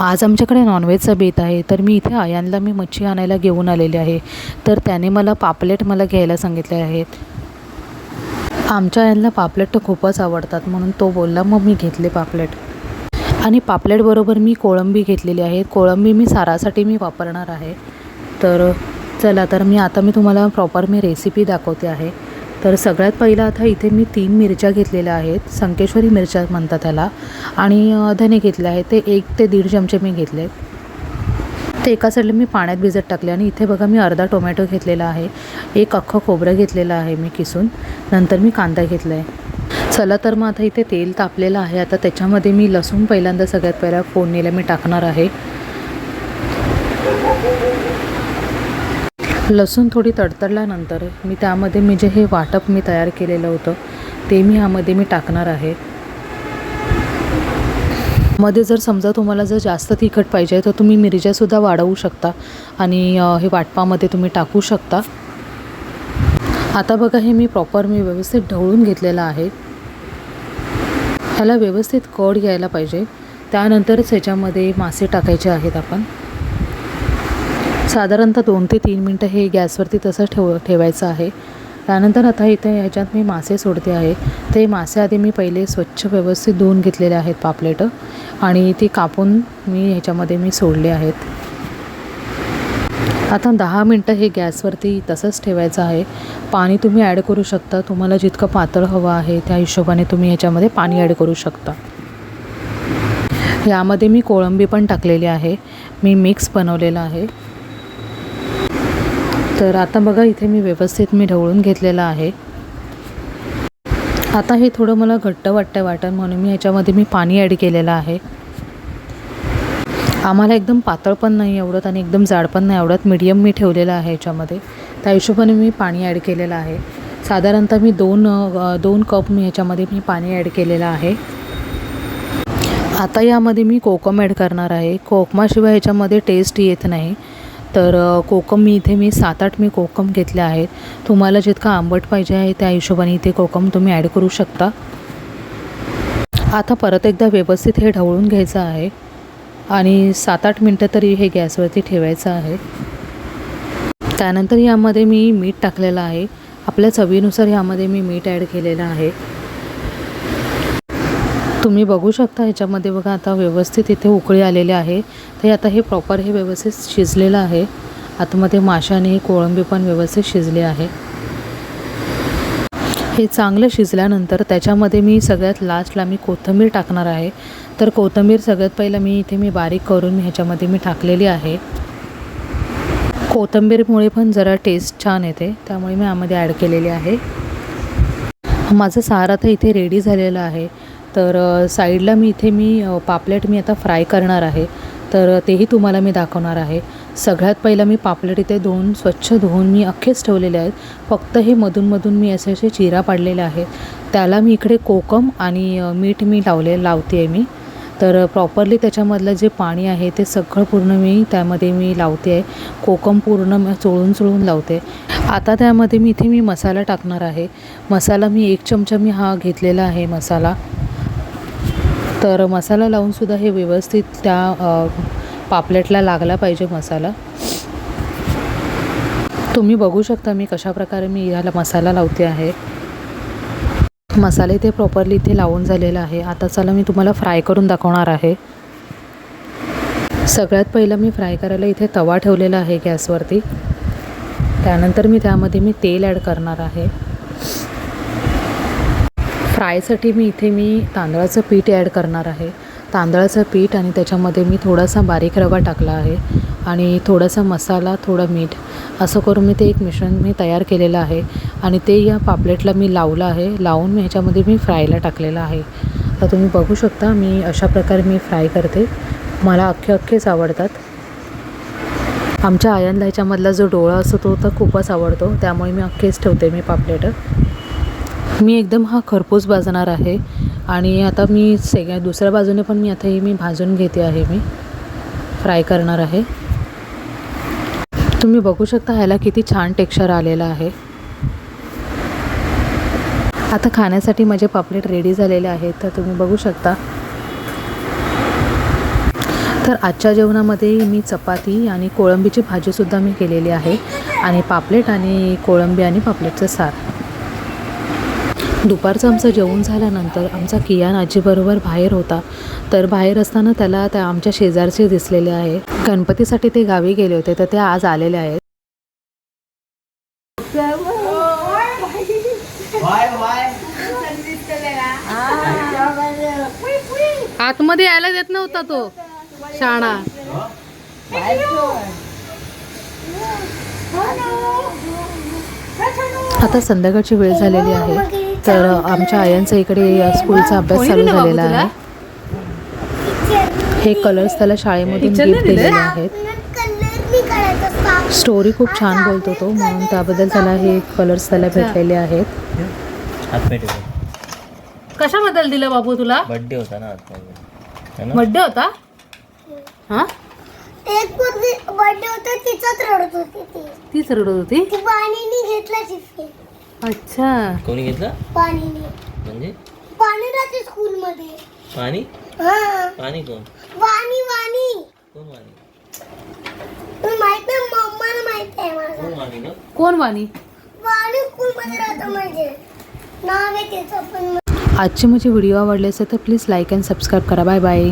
आज आमच्याकडे नॉनव्हेजचा बेत आहे. तर मी इथे आयांना मी मच्छी आणायला घेऊन आलेले आहे. तर त्याने मला पापलेट मला घ्यायला सांगितले आहेत. आमच्या आयांना पापलेट तर खूपच आवडतात म्हणून तो बोलला मग मी घेतले पापलेट. आणि पापलेटबरोबर मी कोळंबी घेतलेली आहे. कोळंबी मी सारासाठी मी वापरणार आहे. तर चला तर मी आता मी तुम्हाला प्रॉपर मी रेसिपी दाखवते आहे. तर सगळ्यात पहिलं आता इथे मी तीन मिरच्या घेतलेल्या आहेत. संकेश्वरी मिरच्या म्हणतात त्याला. आणि धने घेतले आहेत. ते एक ते दीड चमचे मी घेतले ते एका साईडला मी पाण्यात भिजत टाकले आणि इथे बघा मी अर्धा टोमॅटो घेतलेला आहे. एक अख्खं खोबरं घेतलेलं आहे मी किसून. नंतर मी कांदा घेतला आहे. चला तर मग आता इथे तेल तापलेलं आहे. आता त्याच्यामध्ये मी लसूण पहिल्यांदा सगळ्यात पहिला फोडणीला मी टाकणार आहे. लसूण थोडी तडतडल्यानंतर मी त्यामध्ये मी जे हे वाटप मी तयार केलेलं होतं ते मी ह्यामध्ये मी टाकणार आहे. मध्ये जर समजा तुम्हाला जर जास्त तिखट पाहिजे तर तुम्ही मिरच्यासुद्धा वाढवू शकता आणि हे वाटपामध्ये तुम्ही टाकू शकता. आता बघा हे मी प्रॉपर मी व्यवस्थित ढवळून घेतलेलं आहे. ह्याला व्यवस्थित कड घ्यायला पाहिजे. त्यानंतरच ह्याच्यामध्ये मासे टाकायचे आहेत आपण. साधारणतः दोन ते तीन मिनटं हे गॅसवरती तसंच ठेव ठेवायचं आहे. त्यानंतर आता इथे ह्याच्यात मी मासे सोडते आहे. ते मासे आधी मी पहिले स्वच्छ व्यवस्थित धुवून घेतलेले आहेत पापलेटं आणि ती कापून मी ह्याच्यामध्ये मी सोडले आहेत. आता दहा मिनटं हे गॅसवरती तसंच ठेवायचं आहे. पाणी तुम्ही ॲड करू शकता. तुम्हाला जितकं पातळ हवं आहे त्या हिशोबाने तुम्ही ह्याच्यामध्ये पाणी ॲड करू शकता. यामध्ये मी कोळंबी पण टाकलेली आहे. मी मिक्स बनवलेलं आहे. तर आता बघा इथे मी व्यवस्थित मी ढवळून घेतलेलं आहे. आता हे थोडं मला घट्ट वाटतं वाटण म्हणून मी ह्याच्यामध्ये मी पाणी ॲड केलेलं आहे. आम्हाला एकदम पातळ पण नाही आवडत आणि एकदम जाड पण नाही आवडत. मीडियम मी ठेवलेलं आहे ह्याच्यामध्ये त्या हिशोबाने मी पाणी ॲड केलेलं आहे. साधारणतः मी दोन दोन कप मी ह्याच्यामध्ये मी पाणी ॲड केलेलं आहे. आता यामध्ये मी कोकम ॲड करणार आहे. कोकमाशिवाय ह्याच्यामध्ये टेस्ट येत नाही. तर कोकम मी इथे मी सात आठ मी कोकम घेतले आहेत. तुम्हाला जितका आंबट पाहिजे आहे त्या हिशोबाने इथे कोकम तुम्ही ॲड करू शकता. आता परत एकदा व्यवस्थित हे ढवळून घ्यायचं आहे. आणि सात आठ मिनटं तरी हे गॅसवरती ठेवायचं आहे. त्यानंतर यामध्ये मी मीठ टाकलेलं आहे. आपल्या चवीनुसार यामध्ये मी मीठ ॲड केलेलं आहे. तुम्ही बघू शकता ह्याच्यामध्ये बघा आता व्यवस्थित इथे उकळी आलेली आहे. ते आता हे प्रॉपर हे व्यवस्थित शिजलेलं आहे. आतमध्ये माशाने कोळंबी पण व्यवस्थित शिजली आहे. हे चांगलं शिजल्यानंतर त्याच्यामध्ये मी सगळ्यात लास्टला मी कोथिंबीर टाकणार आहे. तर कोथिंबीर सगळ्यात पहिलं मी इथे मी बारीक करून ह्याच्यामध्ये मी टाकलेली आहे. कोथिंबीरमुळे पण जरा टेस्ट छान येते. त्यामुळे मी यामध्ये ॲड केलेली आहे. माझं सार आता इथे रेडी झालेलं आहे. तर साईडला मी इथे मी पापलेट मी आता फ्राय करणार आहे. तर तेही तुम्हाला मी दाखवणार आहे. सगळ्यात पहिलं मी पापलेट इथे धुवून स्वच्छ धुवून मी अख्खेच ठेवलेले आहेत. फक्त हे मधूनमधून मी असे असे चिरा पाडलेले आहेत. त्याला मी इकडे कोकम आणि मीठ मी लावले लावते आहे मी. तर प्रॉपरली त्याच्यामधलं जे पाणी आहे ते सगळं पूर्ण मी त्यामध्ये मी लावते आहे कोकम पूर्ण चोळून चोळून लावते. आता त्यामध्ये मी इथे मी मसाला टाकणार आहे. मसाला मी एक चमचा मी हा घेतलेला आहे मसाला. तर मसाला लावूनसुद्धा हे व्यवस्थित त्या पापलेटला लागला पाहिजे मसाला. तुम्ही बघू शकता मी कशाप्रकारे मी ह्याला मसाला लावते आहे. मसाले ते प्रॉपरली इथे लावून झालेला आहे. आता चला मी तुम्हाला फ्राय करून दाखवणार आहे. सगळ्यात पहिलं मी फ्राय करायला इथे तवा ठेवलेला आहे गॅसवरती. त्यानंतर मी त्यामध्ये मी तेल ॲड करणार आहे. फ्रायसाठी मी इथे मी तांदळाचं पीठ ॲड करणार आहे. तांदळाचं पीठ आणि त्याच्यामध्ये मी थोडासा बारीक रवा टाकला आहे आणि थोडासा मसाला थोडं मीठ असं करून मी ते एक मिश्रण मी तयार केलेलं आहे आणि ते या पापलेटला मी लावलं आहे. लावून मी ह्याच्यामध्ये मी फ्रायला टाकलेलं आहे. तर तुम्ही बघू शकता मी अशा प्रकारे मी फ्राय करते. मला अख्खे अख्खेच आवडतात. आमच्या आयनला ह्याच्यामधला जो डोळा असतो तो तर खूपच आवडतो. त्यामुळे मी अख्खेच ठेवते मी पापलेटं. मी एकदम हा खरपूस भाजणार आहे. आणि आता मी सेग दुसऱ्या बाजूने पण मी आता ही मी भाजून घेते आहे मी. फ्राय करणार आहे. तुम्ही बघू शकता ह्याला किती छान टेक्स्चर आलेला आहे. आता खाण्यासाठी माझे पापलेट रेडी झालेले आहेत तर तुम्ही बघू शकता. तर आजच्या जेवणामध्ये मी चपाती आणि कोळंबीची भाजीसुद्धा मी केलेली आहे. आणि पापलेट आणि कोळंबी आणि पापलेटचं सार. दुपारचं आमचं जेवण झाल्यानंतर आमचा कियान आजीबरोबर बाहेर होता. तर बाहेर असताना त्याला त्या आमच्या शेजारचे दिसलेले आहे. गणपतीसाठी ते गावी गेले होते तर ते आज आलेले आहेत. आतमध्ये यायला देत नव्हता तो शाळा आता संध्याकाळची वेळ झालेली आहे. तर आमच्या आयांचा इकडे स्कूलचा अभ्यास चालू झालेला आहे. हे कलर्स त्याला शाळेमधून गिफ्ट दिलेले आहेत. स्टोरी खूप छान बोलतो तो म्हणून त्याबद्दल त्याला हे कलर्स त्याला भेटलेले आहेत. कशाबद्दल दिलं बाबू तुला? बर्थडे होता ना है बड्डे होता? हा? एक बर्थडे होता तिचाच रडत होती ती. तीच रडत होती? घेतला अच्छा. कोणी घेतलं? पाणीने म्हणजे? पाणी राहते स्कूल मध्ये पाणी? हा. पाणी कोण? वाणी वाणी. कोण वाणी? तुला माहीत नाही मम्माला माहीत आहे माझं. कोण वाणी ग? कोण वाणी? वाणी स्कूल मध्ये राहतो माझे नाव आहे त्याचं पण आजची माझी व्हिडिओ आवडली असेल तर प्लीज लाईक अँड सबस्क्राईब करा. Bye bye